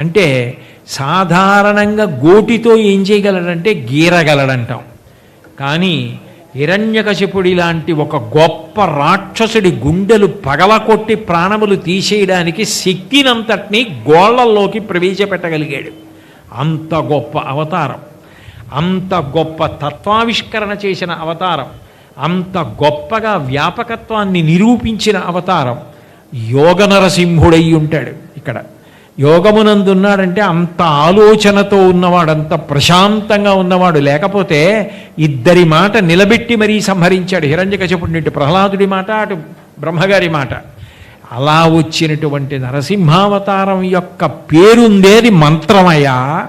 అంటే సాధారణంగా గోటితో ఏం చేయగలడంటే గీరగలడంటాం. కానీ హిరణ్యకశిపుడి లాంటి ఒక గొప్ప రాక్షసుడి గుండెలు పగలకొట్టి ప్రాణములు తీసేయడానికి శక్తినంతటినీ గోళ్ళలోకి ప్రవేశపెట్టగలిగాడు. అంత గొప్ప అవతారం. అంత గొప్ప తత్వావిష్కరణ చేసిన అవతారం. అంత గొప్పగా వ్యాపకత్వాన్ని నిరూపించిన అవతారం. యోగ నరసింహుడై ఉంటాడు ఇక్కడ. యోగమునందున్నాడంటే అంత ఆలోచనతో ఉన్నవాడు అంత ప్రశాంతంగా ఉన్నవాడు. లేకపోతే ఇద్దరి మాట నిలబెట్టి మరీ సంహరించాడు. హిరణ్యకశపుడి నుండి ప్రహ్లాదుడి మాట అటు బ్రహ్మగారి మాట. అలా వచ్చినటువంటి నరసింహావతారం యొక్క పేరుందేది మంత్రమయ్యా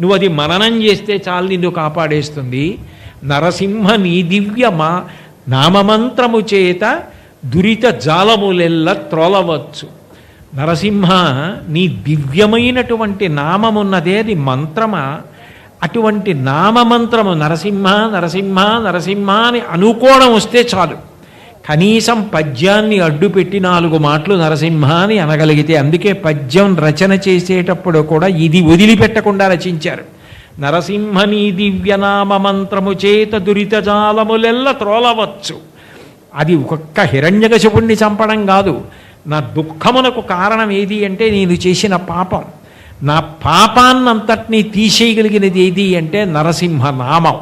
నువ్వు అది మననం చేస్తే చాలు నిన్ను కాపాడేస్తుంది. నరసింహ నీ దివ్య మా నామమంత్రము చేత దురిత జాలములెల్ల త్రోలవచ్చు. నరసింహ నీ దివ్యమైనటువంటి నామమున్నదే అది మంత్రమా? అటువంటి నామమంత్రము నరసింహ నరసింహ నరసింహ అని అనుకోవడం వస్తే చాలు. కనీసం పద్యాన్ని అడ్డుపెట్టి నాలుగు మాటలు నరసింహ అని అనగలిగితే అందుకే పద్యం రచన చేసేటప్పుడు కూడా ఇది వదిలిపెట్టకుండా రచించారు. నరసింహని దివ్యనామ మంత్రము చేత దురితజాలములెల్ల త్రోలవచ్చు. అది ఒక్క హిరణ్యకశపుణ్ణి చంపడం కాదు. నా దుఃఖమునకు కారణం ఏది అంటే నేను చేసిన పాపం. నా పాపాన్నంతటినీ తీసేయగలిగినది ఏది అంటే నరసింహ నామం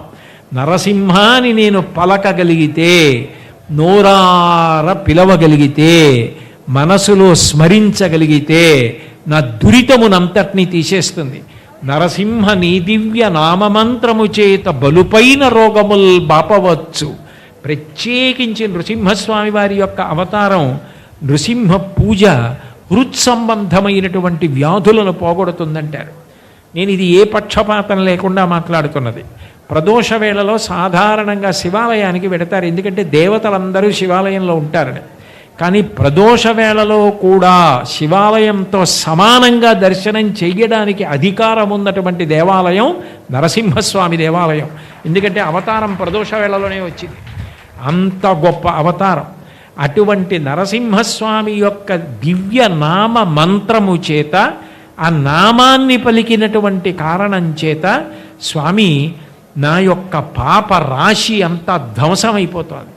నరసింహ అని నేను పలకగలిగితే నోరార పిలవగలిగితే మనసులో స్మరించగలిగితే నా దురితమునంతటినీ తీసేస్తుంది. నరసింహ నీ దివ్య నామమంత్రము చేత బలుపైన రోగముల్ బాపవచ్చు. ప్రత్యేకించి నృసింహస్వామి వారి యొక్క అవతారం నృసింహ పూజ హృత్సంబంధమైనటువంటి వ్యాధులను పోగొడుతుందంటారు. నేను ఇది ఏ పక్షపాతం లేకుండా మాట్లాడుతున్నది. ప్రదోష వేళలో సాధారణంగా శివాలయానికి వెడతారు ఎందుకంటే దేవతలందరూ శివాలయంలో ఉంటారని. కానీ ప్రదోష వేళలో కూడా శివాలయంతో సమానంగా దర్శనం చేయడానికి అధికారం ఉన్నటువంటి దేవాలయం నరసింహస్వామి దేవాలయం. ఎందుకంటే అవతారం ప్రదోష వేళలోనే వచ్చింది. అంత గొప్ప అవతారం. అటువంటి నరసింహస్వామి యొక్క దివ్య నామ మంత్రము చేత ఆ నామాన్ని పలికినటువంటి కారణం చేత స్వామి నా యొక్క పాప రాశి అంతా ధ్వంసమైపోతోంది.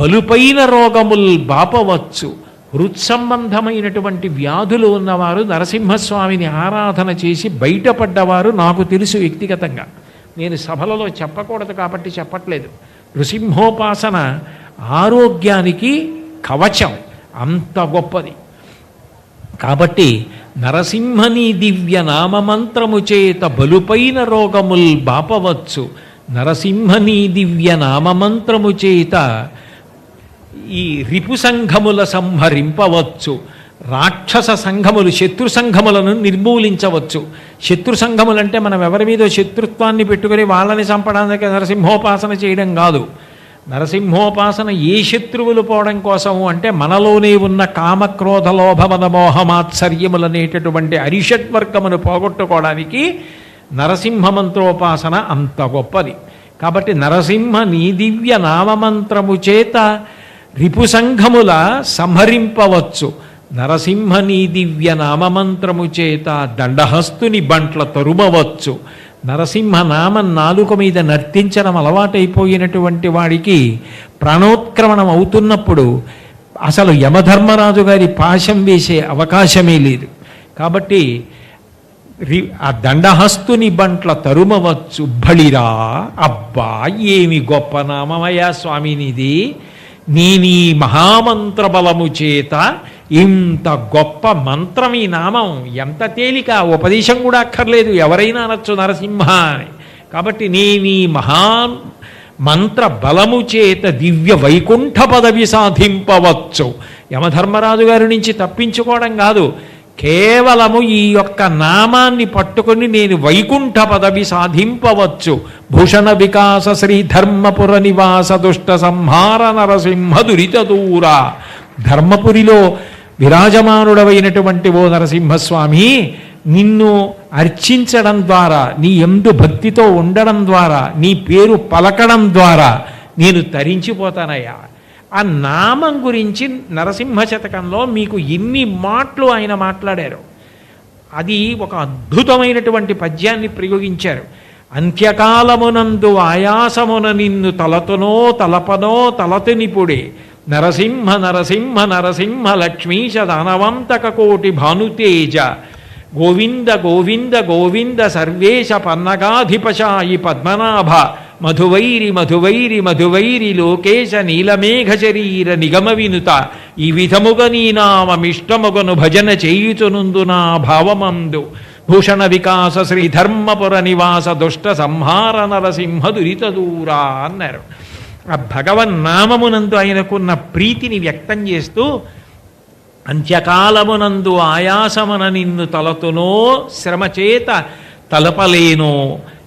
బలుపైన రోగముల్ బాపవచ్చు. హృత్సంబంధమైనటువంటి వ్యాధులు ఉన్నవారు నరసింహస్వామిని ఆరాధన చేసి బయటపడ్డవారు నాకు తెలుసు వ్యక్తిగతంగా. నేను సభలలో చెప్పకూడదు కాబట్టి చెప్పట్లేదు. నృసింహోపాసన ఆరోగ్యానికి కవచం. అంత గొప్పది. కాబట్టి నరసింహని దివ్య నామమంత్రము చేత బలుపైన రోగముల్ బాపవచ్చు. నరసింహని దివ్య నామమంత్రము చేత ఈ రిపు సంఘముల సంహరింపవచ్చు. రాక్షస సంఘములు శత్రు సంఘములను నిర్మూలించవచ్చు. శత్రు సంఘములంటే మనం ఎవరి మీద శత్రుత్వాన్ని పెట్టుకొని వాళ్ళని చంపడానికి నరసింహోపాసన చేయడం కాదు. నరసింహోపాసన ఏ శత్రువులు పోవడం కోసము అంటే మనలోనే ఉన్న కామక్రోధ లోభమద మోహమాత్సర్యములనేటటువంటి అరిషట్వర్గమును పోగొట్టుకోవడానికి నరసింహ మంత్రోపాసన అంత గొప్పది. కాబట్టి నరసింహ నీ దివ్య నామమంత్రము చేత రిపు సంఘముల సంహరింపవచ్చు. నరసింహనీ దివ్య నామమంత్రము చేత దండహస్తుని బంట్ల తరుమవచ్చు. నరసింహ నామం నాలుక మీద నర్తించడం అలవాటైపోయినటువంటి వాడికి ప్రాణోత్క్రమణం అవుతున్నప్పుడు అసలు యమధర్మరాజు గారి పాశం వేసే అవకాశమే లేదు. కాబట్టి రి ఆ దండహస్తుని బంట్ల తరుమవచ్చు. బళిరా అబ్బా ఏమి గొప్ప నామమయ్యా స్వామినిది. నేనీ మహామంత్ర బలము చేత ఇంత గొప్ప మంత్రం ఈ నామం. ఎంత తేలిక? ఉపదేశం కూడా అక్కర్లేదు. ఎవరైనా అనొచ్చు నరసింహ అని. కాబట్టి నేనీ మహా మంత్ర బలము చేత దివ్య వైకుంఠ పదవి సాధింపవచ్చు. యమధర్మరాజు గారి నుంచి తప్పించుకోవడం కాదు. కేవలము ఈ యొక్క నామాన్ని పట్టుకొని నేను వైకుంఠ పదవి సాధింపవచ్చు. భూషణ వికాస శ్రీ ధర్మపుర నివాస దుష్ట సంహార నరసింహ దురిత దూర. ధర్మపురిలో విరాజమానుడవైనటువంటి ఓ నరసింహస్వామి నిన్ను అర్చించడం ద్వారా నీ ఎందు భక్తితో ఉండడం ద్వారా నీ పేరు పలకడం ద్వారా నేను తరించిపోతానయ్యా. ఆ నామం గురించి నరసింహ శతకంలో మీకు ఎన్ని మాటలు ఆయన మాట్లాడారు. అది ఒక అద్భుతమైనటువంటి పద్యాన్ని ప్రయోగించారు. అంత్యకాలమునందు ఆయాసమున నిన్ను తలతునో తలపనో తలతునిపుడే నరసింహ నరసింహ నరసింహ లక్ష్మీశ దానవంతక కోటి భానుతేజ. గోవింద గోవింద గోవింద సర్వేశ పన్నగాధిపశాయి పద్మనాభ. మధువైరి మధువైరి మధువైరి లోకేశ నీలమేఘ శరీర నిగమ వినుత. ఈ విధముగ నీ నామమిష్టముగను భజన చేయుచునుందు నా భావమందు. భూషణ వికాస శ్రీ ధర్మపుర నివాస దుష్ట సంహార నరసింహ దురిత దూరా అన్నారు. ఆ భగవన్నామమునందు ఆయనకున్న ప్రీతిని వ్యక్తం చేస్తూ అంత్యకాలమునందు ఆయాసమున నిన్ను తలతునో శ్రమచేత తలపలేనో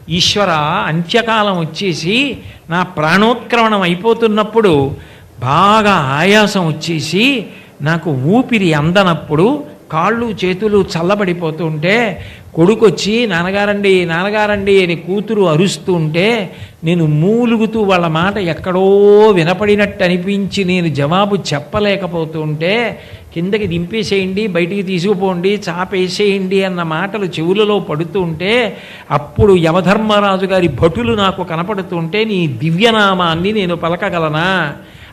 ఈశ్వర అంత్యకాలం వచ్చేసి నా ప్రాణోత్క్రమణం అయిపోతున్నప్పుడు బాగా ఆయాసం వచ్చేసి నాకు ఊపిరి అందనప్పుడు కాళ్ళు చేతులు చల్లబడిపోతుంటే కొడుకొచ్చి నాన్నగారండి నాన్నగారండి అని కూతురు అరుస్తూ ఉంటే నేను మూలుగుతూ వాళ్ళ మాట ఎక్కడో వినపడినట్టు అనిపించి నేను జవాబు చెప్పలేకపోతుంటే కిందకి దింపేసేయండి బయటికి తీసుకుపోండి చాపేసేయండి అన్న మాటలు చెవులలో పడుతుంటే అప్పుడు యమధర్మరాజు గారి భటులు నాకు కనపడుతుంటే నీ దివ్యనామాన్ని నేను పలకగలనా?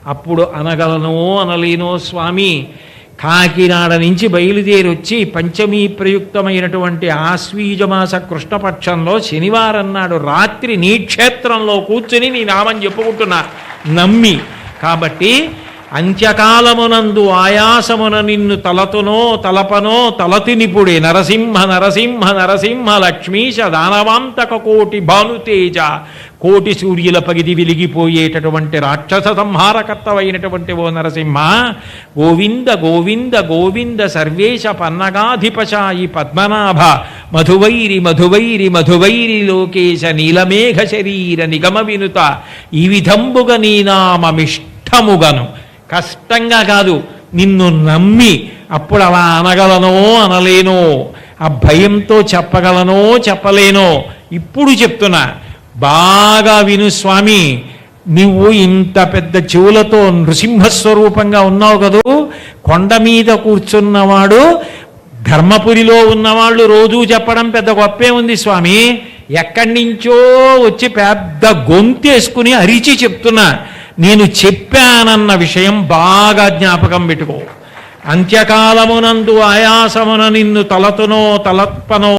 అప్పుడు అనగలనో అనలేనో స్వామి కాకినాడ నుంచి బయలుదేరి వచ్చి పంచమీ ప్రయుక్తమైనటువంటి ఆశ్వీజమాస కృష్ణపక్షంలో శనివారం నాడు రాత్రి నీ క్షేత్రంలో కూర్చుని నీ నామని చెప్పుకుంటున్నా. నమ్మి. కాబట్టి అంత్యకాలమునందు ఆయాసమున నిన్ను తలతునో తలపనో తలతినిపుడే నరసింహ నరసింహ నరసింహ లక్ష్మీశ దానవాంతక కోటి భానుతేజ కోటి సూర్యుల పగిది వెలిగిపోయేటటువంటి రాక్షస సంహారకర్తవైనటువంటి ఓ నరసింహ గోవింద గోవింద గోవింద సర్వేశ పన్నగాధిపశాయి పద్మనాభ మధువైరి మధువైరి మధువైరి లోకేశ నీలమేఘ శరీర నిగమ వినుత ఈ విధంబుగ నీ నామమిష్టముగను. కష్టంగా కాదు నిన్ను నమ్మి అప్పుడు అలా అనగలనో అనలేనో ఆ భయంతో చెప్పగలనో చెప్పలేనో ఇప్పుడు చెప్తున్నా బాగా విను స్వామి నువ్వు ఇంత పెద్ద చెవులతో నృసింహస్వరూపంగా ఉన్నావు కదూ కొండ మీద కూర్చున్నవాడు ధర్మపురిలో ఉన్నవాళ్ళు రోజూ చెప్పడం పెద్ద గొప్పే ఉంది స్వామి. ఎక్కడి నుంచో వచ్చి పెద్ద గొంతేసుకుని అరిచి చెప్తున్నా నేను చెప్పానన్న విషయం బాగా జ్ఞాపకం పెట్టుకో. అంత్యకాలమునందు ఆయాసమున నిన్ను తలతునో తలత్పనో